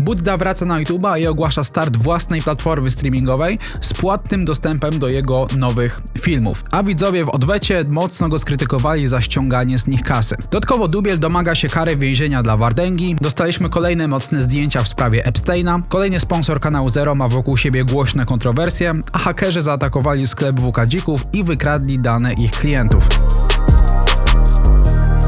Budda wraca na YouTube'a i ogłasza start własnej platformy streamingowej z płatnym dostępem do jego nowych filmów. A widzowie w odwecie mocno go skrytykowali za ściąganie z nich kasy. Dodatkowo Dubiel domaga się kary więzienia dla Wardęgi. Dostaliśmy kolejne mocne zdjęcia w sprawie Epsteina. Kolejny sponsor kanału Zero ma wokół siebie głośne kontrowersje, a hakerzy zaatakowali sklep WK Dzików i wykradli dane ich klientów.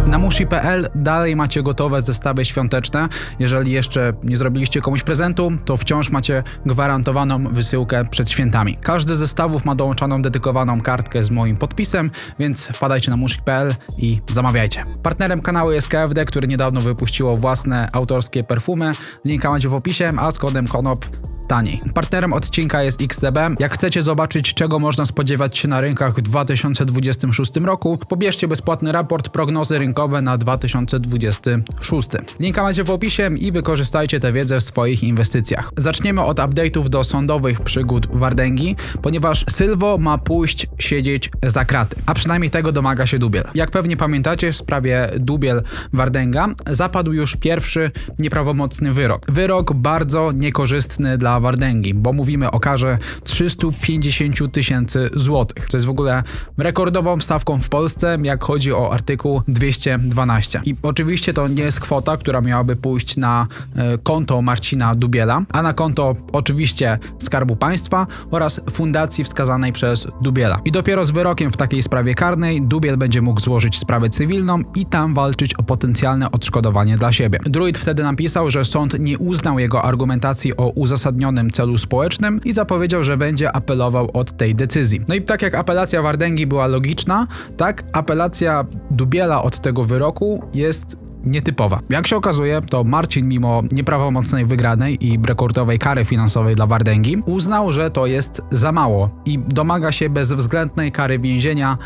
Na mushi.pl dalej macie gotowe zestawy świąteczne. Jeżeli jeszcze nie zrobiliście komuś prezentu, to wciąż macie gwarantowaną wysyłkę przed świętami. Każdy z zestawów ma dołączoną dedykowaną kartkę z moim podpisem, więc wpadajcie na mushi.pl i zamawiajcie. Partnerem kanału jest KFD, który niedawno wypuściło własne autorskie perfumy. Linka macie w opisie, a z kodem KONOP taniej. Partnerem odcinka jest XTB. Jak chcecie zobaczyć, czego można spodziewać się na rynkach w 2026 roku, pobierzcie bezpłatny raport prognozy rynkowe na 2026. Linka macie w opisie i wykorzystajcie tę wiedzę w swoich inwestycjach. Zaczniemy od update'ów do sądowych przygód Wardęgi, ponieważ Sylwo ma pójść siedzieć za kraty, a przynajmniej tego domaga się Dubiel. Jak pewnie pamiętacie, w sprawie Dubiel Wardęga zapadł już pierwszy nieprawomocny wyrok. Wyrok bardzo niekorzystny dla Wardęgi, bo mówimy o karze 350 tysięcy złotych. To jest w ogóle rekordową stawką w Polsce, jak chodzi o artykuł 212. I oczywiście to nie jest kwota, która miałaby pójść na e, konto Marcina Dubiela, a na konto oczywiście Skarbu Państwa oraz fundacji wskazanej przez Dubiela. I dopiero z wyrokiem w takiej sprawie karnej Dubiel będzie mógł złożyć sprawę cywilną i tam walczyć o potencjalne odszkodowanie dla siebie. Druid wtedy napisał, że sąd nie uznał jego argumentacji o uzasadnionym celu społecznym i zapowiedział, że będzie apelował od tej decyzji. No i tak jak apelacja Wardęgi była logiczna, tak apelacja Dubiela od tego wyroku jest nietypowa. Jak się okazuje, to Marcin, mimo nieprawomocnej wygranej i rekordowej kary finansowej dla Wardęgi, uznał, że to jest za mało i domaga się bezwzględnej kary więzienia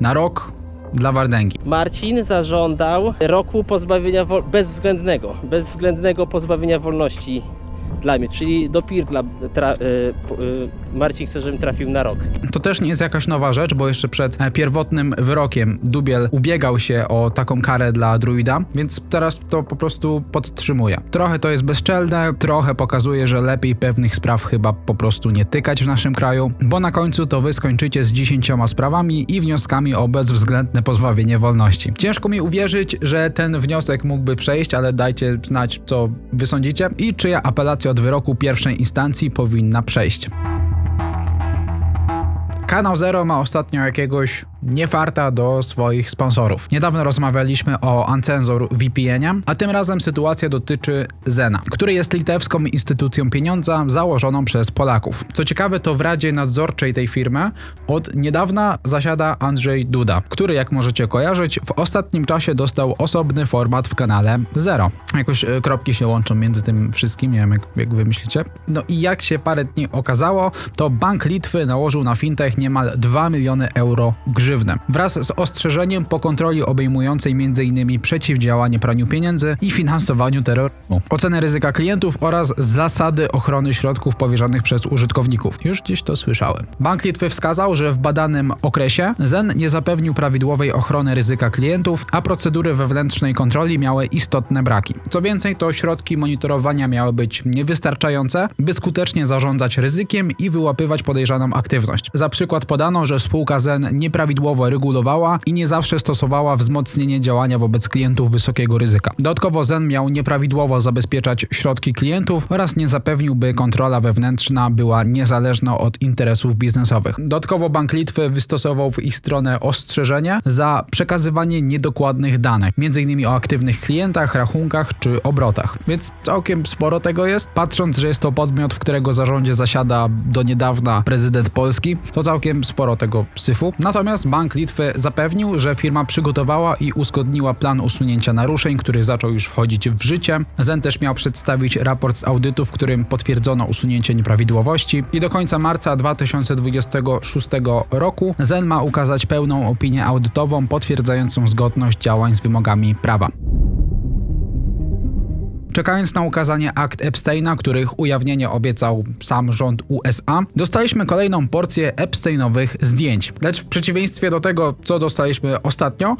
na rok dla Wardęgi. Marcin zażądał roku pozbawienia bezwzględnego, bezwzględnego pozbawienia wolności dla mnie, czyli do Pirkla tra- y, y, Marcin chce, żebym trafił na rok. To też nie jest jakaś nowa rzecz, bo jeszcze przed e, pierwotnym wyrokiem Dubiel ubiegał się o taką karę dla druida, więc teraz to po prostu podtrzymuje. Trochę to jest bezczelne, trochę pokazuje, że lepiej pewnych spraw chyba po prostu nie tykać w naszym kraju, bo na końcu to wy skończycie z dziesięcioma sprawami i wnioskami o bezwzględne pozbawienie wolności. Ciężko mi uwierzyć, że ten wniosek mógłby przejść, ale dajcie znać, co wy sądzicie i czyja apelacja od wyroku pierwszej instancji powinna przejść. Kanał Zero ma ostatnio jakiegoś niefarta do swoich sponsorów. Niedawno rozmawialiśmy o Ancenzor VPN-ie, a tym razem sytuacja dotyczy Zena, który jest litewską instytucją pieniądza założoną przez Polaków. Co ciekawe, to w Radzie Nadzorczej tej firmy od niedawna zasiada Andrzej Duda, który, jak możecie kojarzyć, w ostatnim czasie dostał osobny format w kanale Zero. Jakoś e, kropki się łączą między tym wszystkim, nie wiem jak, jak wy myślicie. No i jak się parę dni okazało, to Bank Litwy nałożył na fintech niemal 2 miliony euro grzywny. Wraz z ostrzeżeniem po kontroli obejmującej m.in. przeciwdziałanie praniu pieniędzy i finansowaniu terroryzmu, ocenę ryzyka klientów oraz zasady ochrony środków powierzonych przez użytkowników. Już gdzieś to słyszałem. Bank Litwy wskazał, że w badanym okresie ZEN nie zapewnił prawidłowej ochrony ryzyka klientów, a procedury wewnętrznej kontroli miały istotne braki. Co więcej, to środki monitorowania miały być niewystarczające, by skutecznie zarządzać ryzykiem i wyłapywać podejrzaną aktywność. Za przykład podano, że spółka ZEN nieprawidłowo regulowała i nie zawsze stosowała wzmocnienie działania wobec klientów wysokiego ryzyka. Dodatkowo ZEN miał nieprawidłowo zabezpieczać środki klientów oraz nie zapewnił, by kontrola wewnętrzna była niezależna od interesów biznesowych. Dodatkowo Bank Litwy wystosował w ich stronę ostrzeżenie za przekazywanie niedokładnych danych, m.in. o aktywnych klientach, rachunkach czy obrotach. Więc całkiem sporo tego jest. Patrząc, że jest to podmiot, w którego zarządzie zasiada do niedawna prezydent Polski, to całkiem sporo tego syfu. Natomiast Bank Litwy zapewnił, że firma przygotowała i uzgodniła plan usunięcia naruszeń, który zaczął już wchodzić w życie. Zen też miał przedstawić raport z audytu, w którym potwierdzono usunięcie nieprawidłowości i do końca marca 2026 roku Zen ma ukazać pełną opinię audytową potwierdzającą zgodność działań z wymogami prawa. Czekając na ukazanie akt Epsteina, których ujawnienie obiecał sam rząd USA, dostaliśmy kolejną porcję Epsteinowych zdjęć. Lecz w przeciwieństwie do tego, co dostaliśmy ostatnio,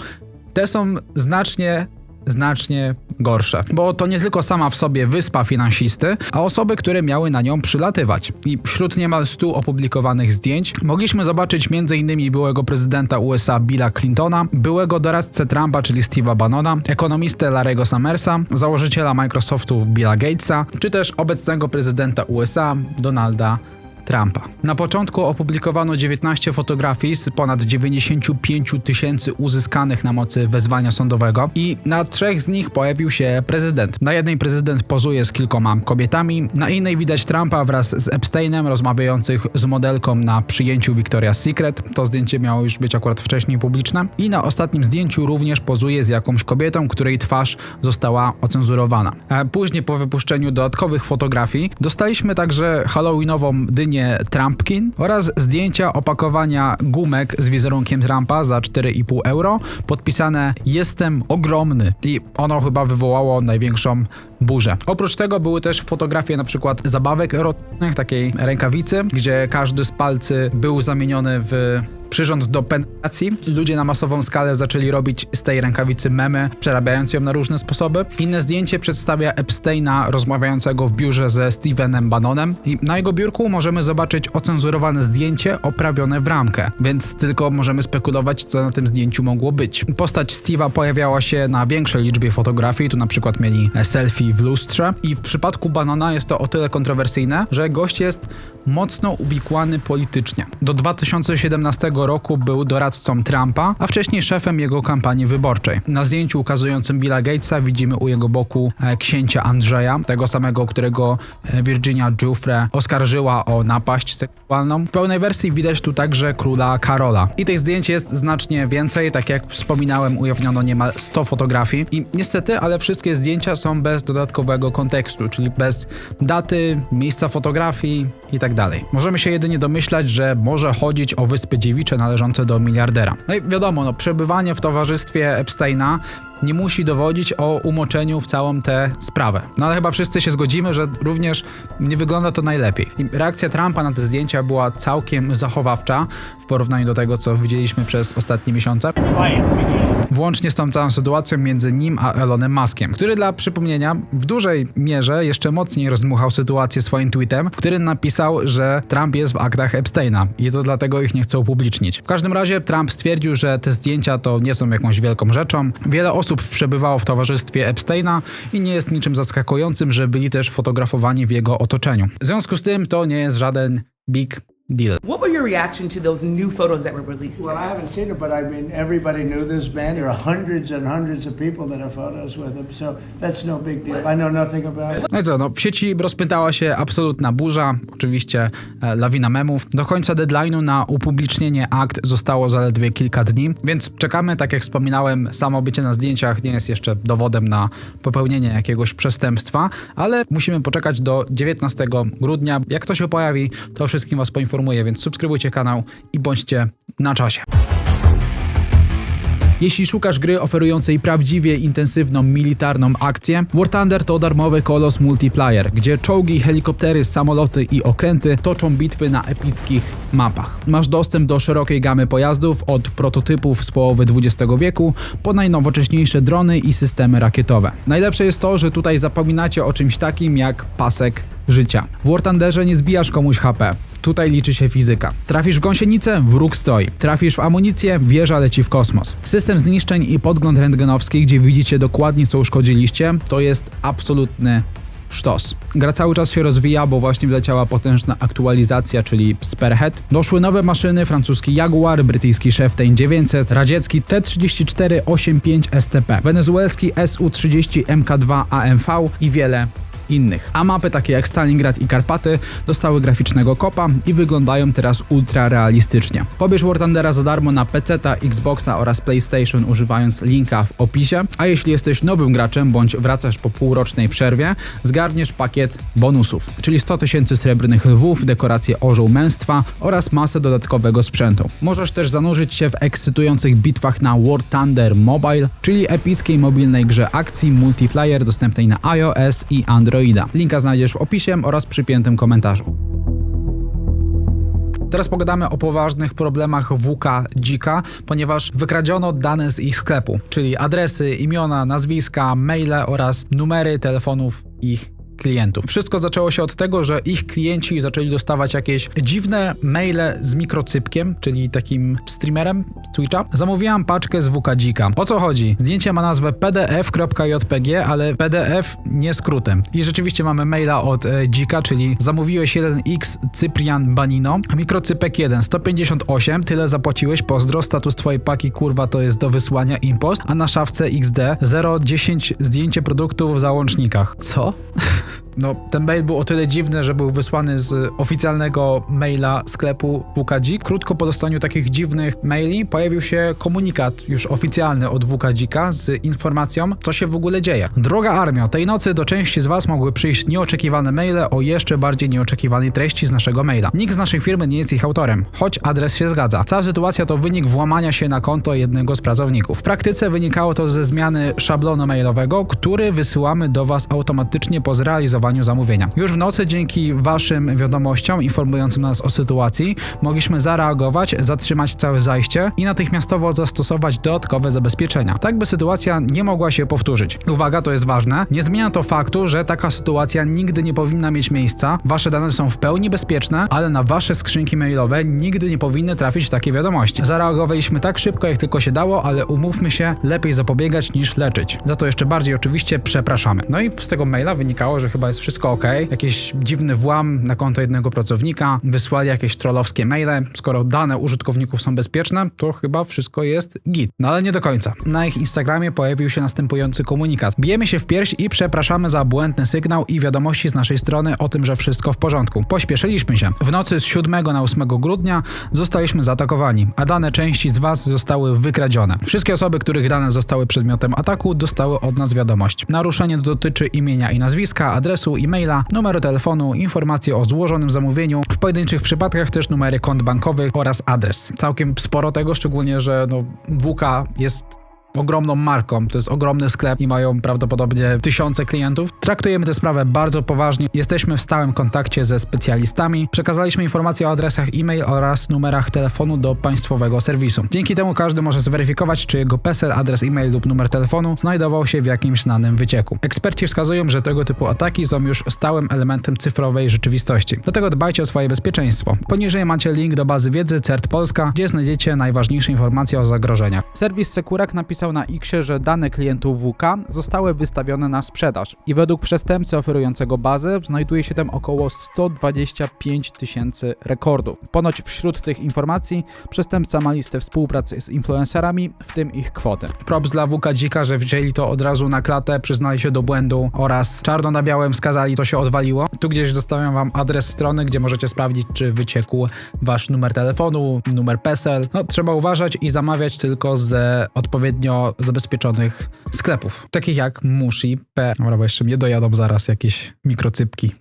te są znacznie znacznie gorsze. Bo to nie tylko sama w sobie wyspa finansisty, a osoby, które miały na nią przylatywać. I wśród niemal 100 opublikowanych zdjęć mogliśmy zobaczyć m.in. byłego prezydenta USA Billa Clintona, byłego doradcę Trumpa, czyli Steve'a Bannona, ekonomistę Larry'ego Summersa, założyciela Microsoftu Billa Gatesa, czy też obecnego prezydenta USA Donalda Trumpa. Na początku opublikowano 19 fotografii z ponad 95 tysięcy uzyskanych na mocy wezwania sądowego i na trzech z nich pojawił się prezydent. Na jednej prezydent pozuje z kilkoma kobietami, na innej widać Trumpa wraz z Epsteinem rozmawiających z modelką na przyjęciu Victoria's Secret. To zdjęcie miało już być akurat wcześniej publiczne. I na ostatnim zdjęciu również pozuje z jakąś kobietą, której twarz została ocenzurowana. Później po wypuszczeniu dodatkowych fotografii dostaliśmy także halloweenową dynię Trumpkin oraz zdjęcia opakowania gumek z wizerunkiem Trumpa za 4,5 euro podpisane Jestem ogromny i ono chyba wywołało największą burzę. Oprócz tego były też fotografie na przykład zabawek erotycznych, takiej rękawicy, gdzie każdy z palcy był zamieniony w przyrząd do penetracji. Ludzie na masową skalę zaczęli robić z tej rękawicy memy, przerabiając ją na różne sposoby. Inne zdjęcie przedstawia Epsteina rozmawiającego w biurze ze Stevenem Bannonem i na jego biurku możemy zobaczyć ocenzurowane zdjęcie oprawione w ramkę, więc tylko możemy spekulować, co na tym zdjęciu mogło być. Postać Steve'a pojawiała się na większej liczbie fotografii, tu na przykład mieli selfie w lustrze i w przypadku Bannona jest to o tyle kontrowersyjne, że gość jest mocno uwikłany politycznie. Do 2017 roku był doradcą Trumpa, a wcześniej szefem jego kampanii wyborczej. Na zdjęciu ukazującym Billa Gatesa widzimy u jego boku e, księcia Andrzeja, tego samego, którego e, Virginia Giuffre oskarżyła o napaść seksualną. W pełnej wersji widać tu także króla Karola. I tych zdjęć jest znacznie więcej, tak jak wspominałem, ujawniono niemal 100 fotografii i niestety, ale wszystkie zdjęcia są bez dodatkowego kontekstu, czyli bez daty, miejsca fotografii i tak. Możemy się jedynie domyślać, że może chodzić o wyspy dziewicze należące do miliardera. No i wiadomo, no, przebywanie w towarzystwie Epsteina nie musi dowodzić o umoczeniu w całą tę sprawę. No ale chyba wszyscy się zgodzimy, że również nie wygląda to najlepiej. I reakcja Trumpa na te zdjęcia była całkiem zachowawcza w porównaniu do tego, co widzieliśmy przez ostatnie miesiące. Włącznie z tą całą sytuacją między nim a Elonem Muskiem, który dla przypomnienia w dużej mierze jeszcze mocniej rozdmuchał sytuację swoim tweetem, w którym napisał, że Trump jest w aktach Epsteina i to dlatego ich nie chce upublicznić. W każdym razie Trump stwierdził, że te zdjęcia to nie są jakąś wielką rzeczą. Wiele osób przebywało w towarzystwie Epsteina i nie jest niczym zaskakującym, że byli też fotografowani w jego otoczeniu. W związku z tym to nie jest żaden big deal. What were your reaction to those new photos that were released? Well, I haven't seen it, but I mean, everybody knew this man. There are hundreds and hundreds of people that have photos with him, so that's no big deal. I know nothing about it. No i co, no w sieci rozpętała się absolutna burza, oczywiście e, lawina memów. Do końca deadline'u na upublicznienie akt zostało zaledwie kilka dni, więc czekamy, tak jak wspominałem, samo bycie na zdjęciach nie jest jeszcze dowodem na popełnienie jakiegoś przestępstwa, ale musimy poczekać do 19 grudnia. Jak to się pojawi, to wszystkim was poinformuję, więc subskrybujcie kanał i bądźcie na czasie. Jeśli szukasz gry oferującej prawdziwie intensywną militarną akcję, War Thunder to darmowy kolos multiplayer, gdzie czołgi, helikoptery, samoloty i okręty toczą bitwy na epickich mapach. Masz dostęp do szerokiej gamy pojazdów, od prototypów z połowy XX wieku po najnowocześniejsze drony i systemy rakietowe. Najlepsze jest to, że tutaj zapominacie o czymś takim jak pasek życia. W War Thunderze nie zbijasz komuś HP. Tutaj liczy się fizyka. Trafisz w gąsienicę, wróg stoi. Trafisz w amunicję, wieża leci w kosmos. System zniszczeń i podgląd rentgenowski, gdzie widzicie dokładnie co uszkodziliście, to jest absolutny sztos. Gra cały czas się rozwija, bo właśnie wleciała potężna aktualizacja, czyli Spearhead. Doszły nowe maszyny, francuski Jaguar, brytyjski Chieftain 900, radziecki T-34-85 STP, wenezuelski Su-30 MK2 AMV i wiele innych. A mapy takie jak Stalingrad i Karpaty dostały graficznego kopa i wyglądają teraz ultra realistycznie. Pobierz War Thundera za darmo na PC, Xboxa oraz PlayStation używając linka w opisie, a jeśli jesteś nowym graczem bądź wracasz po półrocznej przerwie, zgarniesz pakiet bonusów, czyli 100 tysięcy srebrnych lwów, dekoracje orzeł męstwa oraz masę dodatkowego sprzętu. Możesz też zanurzyć się w ekscytujących bitwach na War Thunder Mobile, czyli epickiej mobilnej grze akcji multiplayer dostępnej na iOS i Androida. Linka znajdziesz w opisie oraz przypiętym komentarzu. Teraz pogadamy o poważnych problemach WK Dzika, ponieważ wykradziono dane z ich sklepu, czyli adresy, imiona, nazwiska, maile oraz numery telefonów ich klientów. Wszystko zaczęło się od tego, że ich klienci zaczęli dostawać jakieś dziwne maile z mikrocypkiem, czyli takim streamerem z Twitcha. Zamówiłam paczkę z WKdzika. O co chodzi? Zdjęcie ma nazwę pdf.jpg, ale pdf nie skrótem. I rzeczywiście mamy maila od e, dzika, czyli zamówiłeś 1x Cyprian Banino, mikrocypek 1, 158, tyle zapłaciłeś, pozdro, status twojej paki kurwa to jest do wysłania impost, a na szafce XD 010 zdjęcie produktu w załącznikach. Co? No, ten mail był o tyle dziwny, że był wysłany z oficjalnego maila sklepu WKDzik. Krótko po dostaniu takich dziwnych maili pojawił się komunikat już oficjalny od WKDzika z informacją, co się w ogóle dzieje. Droga armio, tej nocy do części z Was mogły przyjść nieoczekiwane maile o jeszcze bardziej nieoczekiwanej treści z naszego maila. Nikt z naszej firmy nie jest ich autorem, choć adres się zgadza. Cała sytuacja to wynik włamania się na konto jednego z pracowników. W praktyce wynikało to ze zmiany szablonu mailowego, który wysyłamy do Was automatycznie po zrealizowaniu zamówienia. Już w nocy dzięki Waszym wiadomościom informującym nas o sytuacji mogliśmy zareagować, zatrzymać całe zajście i natychmiastowo zastosować dodatkowe zabezpieczenia, tak by sytuacja nie mogła się powtórzyć. Uwaga, to jest ważne, nie zmienia to faktu, że taka sytuacja nigdy nie powinna mieć miejsca, Wasze dane są w pełni bezpieczne, ale na Wasze skrzynki mailowe nigdy nie powinny trafić takie wiadomości. Zareagowaliśmy tak szybko, jak tylko się dało, ale umówmy się, lepiej zapobiegać niż leczyć. Za to jeszcze bardziej oczywiście przepraszamy. No i z tego maila wynikało, że chyba jest wszystko ok. Jakiś dziwny włam na konto jednego pracownika, wysłali jakieś trollowskie maile. Skoro dane użytkowników są bezpieczne, to chyba wszystko jest git. No ale nie do końca. Na ich Instagramie pojawił się następujący komunikat. Bijemy się w pierś i przepraszamy za błędny sygnał i wiadomości z naszej strony o tym, że wszystko w porządku. Pośpieszyliśmy się. W nocy z 7 na 8 grudnia zostaliśmy zaatakowani, a dane części z Was zostały wykradzione. Wszystkie osoby, których dane zostały przedmiotem ataku, dostały od nas wiadomość. Naruszenie dotyczy imienia i nazwiska, adresu, e-maila, numeru telefonu, informacji o złożonym zamówieniu, w pojedynczych przypadkach też numery kont bankowych oraz adres. Całkiem sporo tego, szczególnie, że no, WK jest ogromną marką, to jest ogromny sklep i mają prawdopodobnie tysiące klientów. Traktujemy tę sprawę bardzo poważnie. Jesteśmy w stałym kontakcie ze specjalistami. Przekazaliśmy informacje o adresach e-mail oraz numerach telefonu do państwowego serwisu. Dzięki temu każdy może zweryfikować, czy jego PESEL, adres e-mail lub numer telefonu znajdował się w jakimś znanym wycieku. Eksperci wskazują, że tego typu ataki są już stałym elementem cyfrowej rzeczywistości. Dlatego dbajcie o swoje bezpieczeństwo. Poniżej macie link do bazy wiedzy CERT Polska, gdzie znajdziecie najważniejsze informacje o zagrożeniach. Serwis Sekurak napisał na Xie, że dane klientów WK zostały wystawione na sprzedaż i według przestępcy oferującego bazę znajduje się tam około 125 tysięcy rekordów. Ponoć wśród tych informacji przestępca ma listę współpracy z influencerami, w tym ich kwoty. Props dla WK Dzika, że wzięli to od razu na klatę, przyznali się do błędu oraz czarno na białym wskazali, to się odwaliło. Tu gdzieś zostawiam wam adres strony, gdzie możecie sprawdzić, czy wyciekł wasz numer telefonu, numer PESEL. No, trzeba uważać i zamawiać tylko z odpowiednio zabezpieczonych sklepów, takich jak Mushi, P. Dobra, bo jeszcze mnie dojadą zaraz jakieś mikrocypki.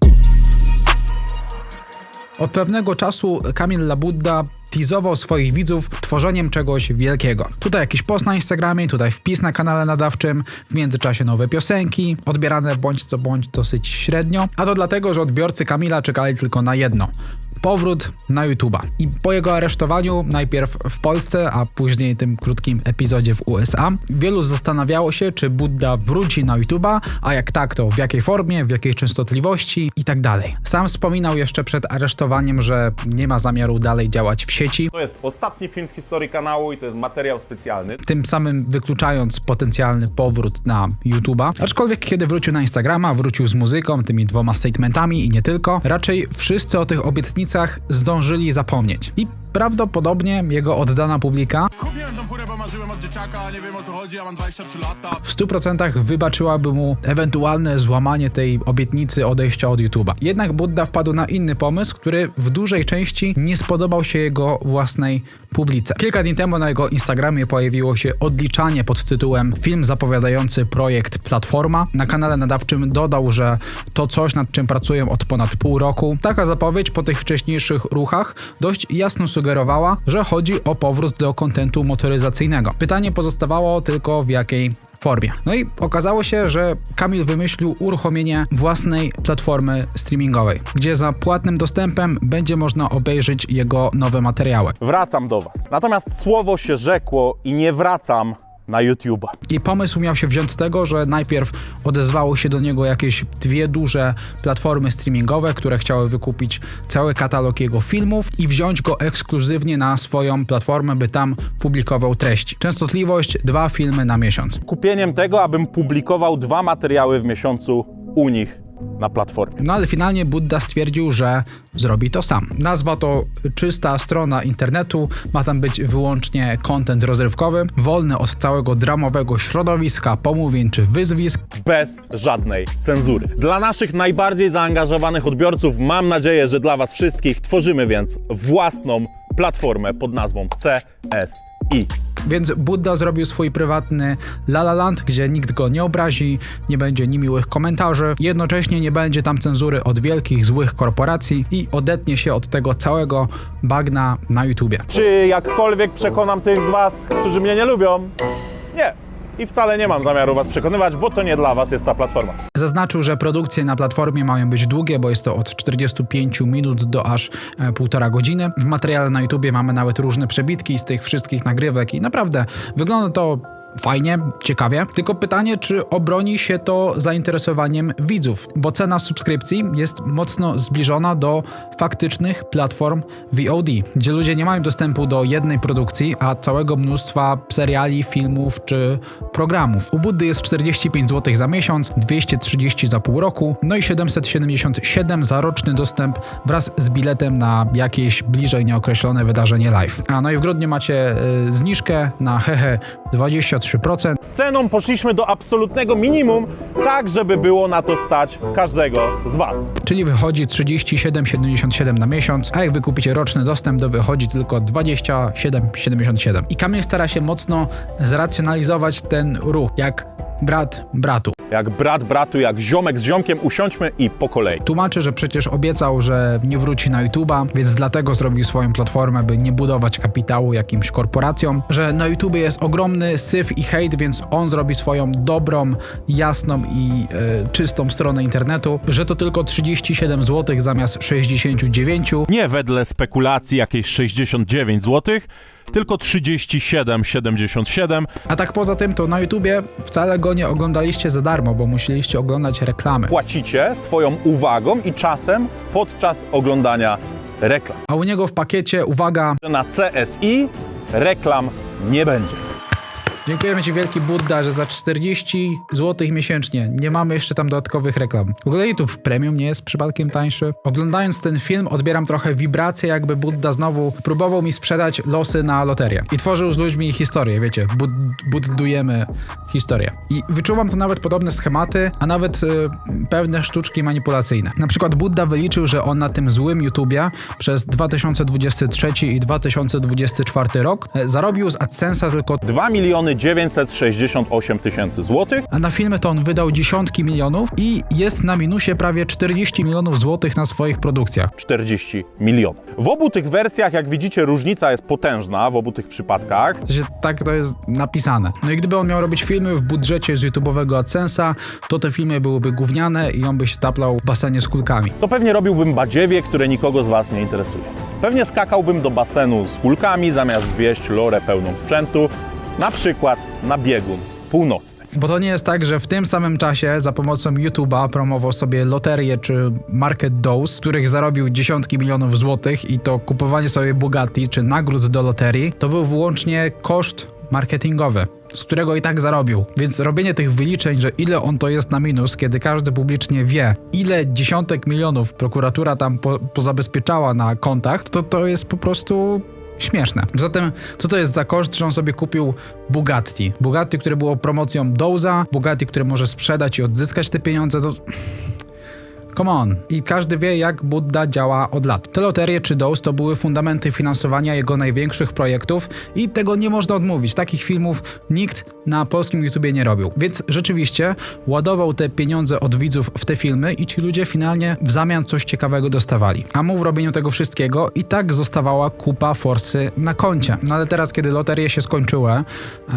Od pewnego czasu Kamil Labudda teasował swoich widzów tworzeniem czegoś wielkiego. Tutaj jakiś post na Instagramie, tutaj wpis na kanale nadawczym, w międzyczasie nowe piosenki, odbierane bądź co bądź dosyć średnio, a to dlatego, że odbiorcy Kamila czekali tylko na jedno. Powrót na YouTube'a. I po jego aresztowaniu, najpierw w Polsce, a później tym krótkim epizodzie w USA, wielu zastanawiało się, czy Budda wróci na YouTube'a, a jak tak, to w jakiej formie, w jakiej częstotliwości i tak dalej. Sam wspominał jeszcze przed aresztowaniem, że nie ma zamiaru dalej działać w sieci, To jest ostatni film w historii kanału i to jest materiał specjalny. tym samym wykluczając potencjalny powrót na YouTube'a. Aczkolwiek kiedy wrócił na Instagrama, wrócił z muzyką, tymi dwoma statementami i nie tylko, raczej wszyscy o tych obietnicach zdążyli zapomnieć. I prawdopodobnie jego oddana publika Kupiłem tą furę, bo marzyłem od dzieciaka, nie wiem o co chodzi, ja mam 23 lata. w 100% wybaczyłaby mu ewentualne złamanie tej obietnicy odejścia od YouTube'a. Jednak Budda wpadł na inny pomysł, który w dużej części nie spodobał się jego własnej publice. Kilka dni temu na jego Instagramie pojawiło się odliczanie pod tytułem Film zapowiadający projekt Platforma. Na kanale nadawczym dodał, że to coś, nad czym pracują od ponad pół roku. Taka zapowiedź po tych wcześniejszych ruchach dość jasno sugerowała, że chodzi o powrót do kontentu motoryzacyjnego. Pytanie pozostawało tylko w jakiej formie. No i okazało się, że Kamil wymyślił uruchomienie własnej platformy streamingowej, gdzie za płatnym dostępem będzie można obejrzeć jego nowe materiały. Wracam do Was. Natomiast słowo się rzekło i nie wracam na YouTube'a. I pomysł miał się wziąć z tego, że najpierw odezwało się do niego jakieś dwie duże platformy streamingowe, które chciały wykupić cały katalog jego filmów i wziąć go ekskluzywnie na swoją platformę, by tam publikował treści. Częstotliwość dwa filmy na miesiąc. Kupieniem tego, abym publikował dwa materiały w miesiącu u nich na platformie. No ale finalnie Budda stwierdził, że zrobi to sam. Nazwa to czysta strona internetu, ma tam być wyłącznie content rozrywkowy, wolny od całego dramowego środowiska, pomówień czy wyzwisk, bez żadnej cenzury. Dla naszych najbardziej zaangażowanych odbiorców mam nadzieję, że dla Was wszystkich tworzymy więc własną platformę pod nazwą CSI. Więc Budda zrobił swój prywatny La La Land, gdzie nikt go nie obrazi, nie będzie niemiłych komentarzy, jednocześnie nie będzie tam cenzury od wielkich, złych korporacji i odetnie się od tego całego bagna na YouTubie. Czy jakkolwiek przekonam tych z Was, którzy mnie nie lubią? Nie. I wcale nie mam zamiaru Was przekonywać, bo to nie dla Was jest ta platforma. Zaznaczył, że produkcje na platformie mają być długie, bo jest to od 45 minut do aż e, półtora godziny. W materiale na YouTubie mamy nawet różne przebitki z tych wszystkich nagrywek i naprawdę wygląda to fajnie, ciekawie. Tylko pytanie, czy obroni się to zainteresowaniem widzów, bo cena subskrypcji jest mocno zbliżona do faktycznych platform VOD, gdzie ludzie nie mają dostępu do jednej produkcji, a całego mnóstwa seriali, filmów czy programów. U Buddy jest 45 zł za miesiąc, 230 za pół roku, no i 777 za roczny dostęp wraz z biletem na jakieś bliżej nieokreślone wydarzenie live. A no i w grudniu macie y, zniżkę na hehe 23%. Ceną poszliśmy do absolutnego minimum, tak żeby było na to stać każdego z Was. czyli wychodzi 37,77 na miesiąc, a jak wykupicie roczny dostęp, to wychodzi tylko 27,77. I Kamil stara się mocno zracjonalizować ten ruch, jak brat bratu. Jak brat bratu, jak ziomek z ziomkiem, usiądźmy i po kolei. Tłumaczy, że przecież obiecał, że nie wróci na YouTube'a, więc dlatego zrobił swoją platformę, by nie budować kapitału jakimś korporacjom, że na YouTubie jest ogromny syf i hejt, więc on zrobi swoją dobrą, jasną i e, czystą stronę internetu, że to tylko 37 zł zamiast 69, Nie wedle spekulacji jakieś 69 zł, tylko 37,77. A tak poza tym, to na YouTubie wcale go nie oglądaliście za darmo, bo musieliście oglądać reklamy. Płacicie swoją uwagą i czasem podczas oglądania reklam. A u niego w pakiecie, uwaga, Na CSI reklam nie będzie. Dziękujemy Ci wielki Budda, że za 40 zł miesięcznie nie mamy jeszcze tam dodatkowych reklam. W ogóle YouTube Premium nie jest przypadkiem tańszy. Oglądając ten film odbieram trochę wibrację, jakby Budda znowu próbował mi sprzedać losy na loterię. I tworzył z ludźmi historię, wiecie, bud buddujemy historię. I wyczuwam tu nawet podobne schematy, a nawet y, pewne sztuczki manipulacyjne. Na przykład Budda wyliczył, że on na tym złym YouTubie przez 2023 i 2024 rok e, zarobił z AdSense'a tylko 2 miliony 968 tysięcy złotych. a na filmy to on wydał dziesiątki milionów i jest na minusie prawie 40 milionów złotych na swoich produkcjach. 40 milionów. W obu tych wersjach, jak widzicie, różnica jest potężna w obu tych przypadkach. Sensie, tak to jest napisane. No i gdyby on miał robić filmy w budżecie z YouTube'owego AdSense'a, to te filmy byłyby gówniane i on by się taplał w basenie z kulkami. To pewnie robiłbym badziewie, które nikogo z Was nie interesuje. Pewnie skakałbym do basenu z kulkami, zamiast wieść lorę pełną sprzętu, na przykład na biegun północny. Bo to nie jest tak, że w tym samym czasie za pomocą YouTube'a promował sobie loterię czy Market Dose, z których zarobił dziesiątki milionów złotych i to kupowanie sobie Bugatti czy nagród do loterii to był wyłącznie koszt marketingowy, z którego i tak zarobił. Więc robienie tych wyliczeń, że ile on to jest na minus, kiedy każdy publicznie wie, ile dziesiątek milionów prokuratura tam po, pozabezpieczała na kontach, to to jest po prostu śmieszne. Zatem, co to jest za koszt, że on sobie kupił Bugatti? Bugatti, które było promocją Doza, Bugatti, które może sprzedać i odzyskać te pieniądze, to... Come on. I każdy wie, jak Budda działa od lat. Te loterie czy DOS to były fundamenty finansowania jego największych projektów i tego nie można odmówić. Takich filmów nikt na polskim YouTubie nie robił. Więc rzeczywiście ładował te pieniądze od widzów w te filmy i ci ludzie finalnie w zamian coś ciekawego dostawali. A mu w robieniu tego wszystkiego i tak zostawała kupa forsy na koncie. No ale teraz, kiedy loterie się skończyły,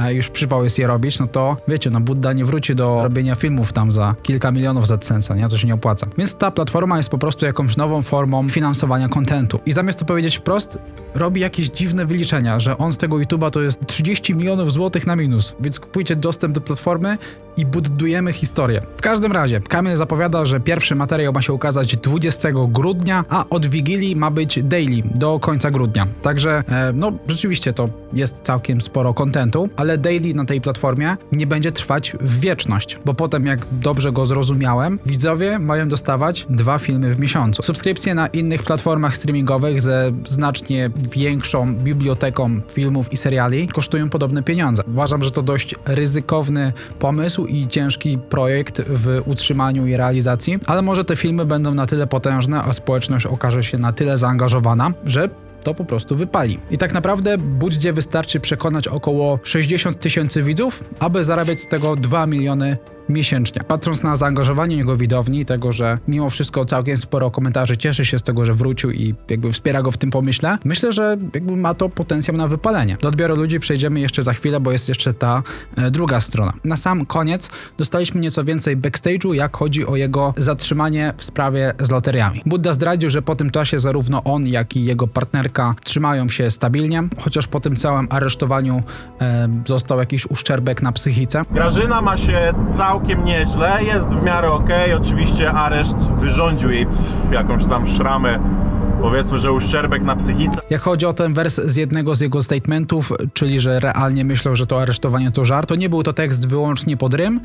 już przypał jest je robić, no to wiecie, no Budda nie wróci do robienia filmów tam za kilka milionów za sensa, nie? To się nie opłaca. Więc ta platforma jest po prostu jakąś nową formą finansowania kontentu. I zamiast to powiedzieć wprost, robi jakieś dziwne wyliczenia, że on z tego YouTube'a to jest 30 milionów złotych na minus. Więc kupujcie dostęp do platformy i budujemy historię. W każdym razie, Kamil zapowiada, że pierwszy materiał ma się ukazać 20 grudnia, a od Wigilii ma być daily do końca grudnia. Także, e, no rzeczywiście to jest całkiem sporo kontentu, ale daily na tej platformie nie będzie trwać w wieczność, bo potem, jak dobrze go zrozumiałem, widzowie mają dostawać dwa filmy w miesiącu. Subskrypcje na innych platformach streamingowych ze znacznie większą biblioteką filmów i seriali kosztują podobne pieniądze. Uważam, że to dość ryzykowny pomysł i ciężki projekt w utrzymaniu i realizacji, ale może te filmy będą na tyle potężne, a społeczność okaże się na tyle zaangażowana, że to po prostu wypali. I tak naprawdę Buddzie wystarczy przekonać około 60 tysięcy widzów, aby zarabiać z tego 2 miliony miesięcznie. Patrząc na zaangażowanie jego widowni i tego, że mimo wszystko całkiem sporo komentarzy cieszy się z tego, że wrócił i jakby wspiera go w tym pomyśle, myślę, że jakby ma to potencjał na wypalenie. Do odbioru ludzi przejdziemy jeszcze za chwilę, bo jest jeszcze ta e, druga strona. Na sam koniec dostaliśmy nieco więcej backstage'u, jak chodzi o jego zatrzymanie w sprawie z loteriami. Budda zdradził, że po tym czasie zarówno on, jak i jego partnerka trzymają się stabilnie, chociaż po tym całym aresztowaniu e, został jakiś uszczerbek na psychice. Grażyna ma się całkiem nieźle, jest w miarę okej. Oczywiście areszt wyrządził jej jakąś tam szramę. Powiedzmy, że uszczerbek na psychice. Jak chodzi o ten wers z jednego z jego statementów, czyli że realnie myślał, że to aresztowanie to żart, to nie był to tekst wyłącznie pod rym,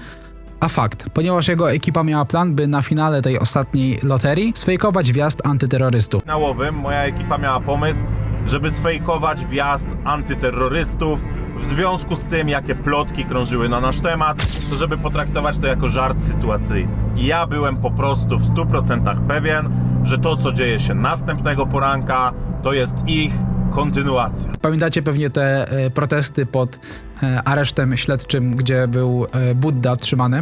a fakt, ponieważ jego ekipa miała plan, by na finale tej ostatniej loterii sfejkować wjazd antyterrorystów. finałowym moja ekipa miała pomysł, żeby sfejkować wjazd antyterrorystów w związku z tym, jakie plotki krążyły na nasz temat, to żeby potraktować to jako żart sytuacyjny. I ja byłem po prostu w 100% pewien, że to, co dzieje się następnego poranka, to jest ich kontynuacja. Pamiętacie pewnie te e, protesty pod e, aresztem śledczym, gdzie był e, Budda trzymany?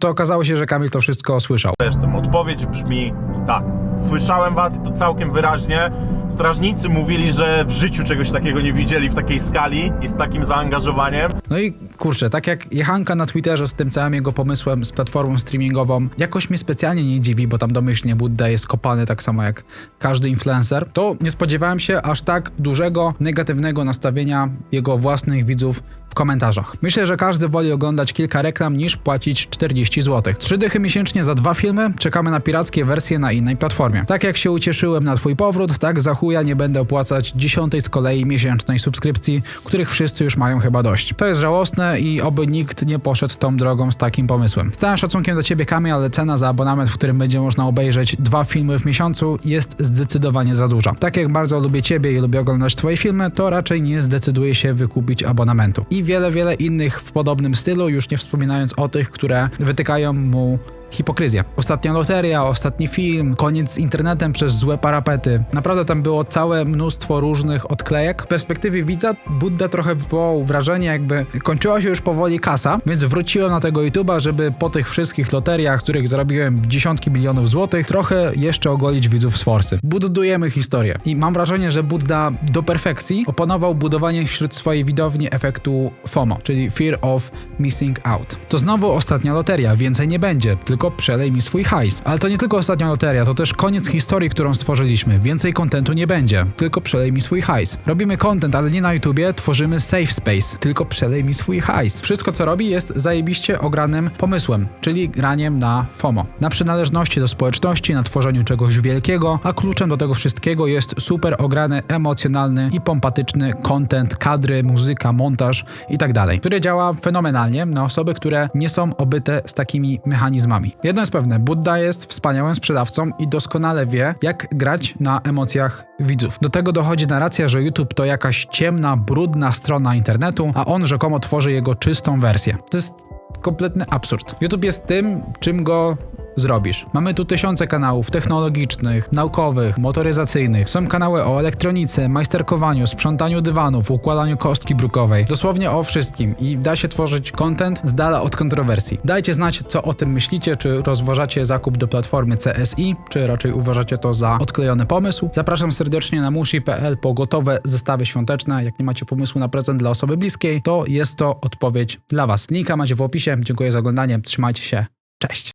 To okazało się, że Kamil to wszystko słyszał. Zresztą odpowiedź brzmi tak. Słyszałem was i to całkiem wyraźnie. Strażnicy mówili, że w życiu czegoś takiego nie widzieli w takiej skali i z takim zaangażowaniem. No i kurczę, tak jak jechanka na Twitterze z tym całym jego pomysłem z platformą streamingową jakoś mnie specjalnie nie dziwi, bo tam domyślnie Budda jest kopany tak samo jak każdy influencer, to nie spodziewałem się aż tak dużego negatywnego nastawienia jego własnych widzów w komentarzach. Myślę, że każdy woli oglądać kilka reklam niż płacić 40 zł. Trzy dychy miesięcznie za dwa filmy, czekamy na pirackie wersje na innej platformie. Tak jak się ucieszyłem na twój powrót, tak za chuja nie będę opłacać dziesiątej z kolei miesięcznej subskrypcji, których wszyscy już mają chyba dość. To jest żałosne i oby nikt nie poszedł tą drogą z takim pomysłem. Z całym szacunkiem do ciebie Kamil, ale cena za abonament, w którym będzie można obejrzeć dwa filmy w miesiącu jest zdecydowanie za duża. Tak jak bardzo lubię ciebie i lubię oglądać twoje filmy, to raczej nie zdecyduję się wykupić abonamentu. I wiele, wiele innych w podobnym stylu, już nie wspominając o tych, które wytykają mu hipokryzję. Ostatnia loteria, ostatni film, koniec z internetem przez złe parapety. Naprawdę tam było całe mnóstwo różnych odklejek. W perspektywie widza Budda trochę wywołał wrażenie, jakby kończyła się już powoli kasa, więc wróciłem na tego YouTube'a, żeby po tych wszystkich loteriach, których zarobiłem dziesiątki milionów złotych, trochę jeszcze ogolić widzów z forsy. Budujemy historię. I mam wrażenie, że Budda do perfekcji opanował budowanie wśród swojej widowni efektu FOMO, czyli Fear of Missing Out. To znowu ostatnia loteria, więcej nie będzie, tylko przelej mi swój hajs. Ale to nie tylko ostatnia loteria, to też koniec historii, którą stworzyliśmy. Więcej kontentu nie będzie, tylko przelej mi swój hajs. Robimy content, ale nie na YouTubie, tworzymy safe space, tylko przelej mi swój hajs. Wszystko co robi jest zajebiście ogranym pomysłem, czyli graniem na FOMO. Na przynależności do społeczności, na tworzeniu czegoś wielkiego, a kluczem do tego wszystkiego jest super ograny, emocjonalny i pompatyczny content, kadry, muzyka, montaż i tak który działa fenomenalnie na osoby, które nie są obyte z takimi mechanizmami. Jedno jest pewne, Budda jest wspaniałym sprzedawcą i doskonale wie, jak grać na emocjach widzów. Do tego dochodzi narracja, że YouTube to jakaś ciemna, brudna strona internetu, a on rzekomo tworzy jego czystą wersję. To jest kompletny absurd. YouTube jest tym, czym go zrobisz. Mamy tu tysiące kanałów technologicznych, naukowych, motoryzacyjnych. Są kanały o elektronice, majsterkowaniu, sprzątaniu dywanów, układaniu kostki brukowej. Dosłownie o wszystkim i da się tworzyć content z dala od kontrowersji. Dajcie znać, co o tym myślicie, czy rozważacie zakup do platformy CSI, czy raczej uważacie to za odklejony pomysł. Zapraszam serdecznie na mushi.pl po gotowe zestawy świąteczne. Jak nie macie pomysłu na prezent dla osoby bliskiej, to jest to odpowiedź dla Was. Linka macie w opisie. Dziękuję za oglądanie. Trzymajcie się. Cześć.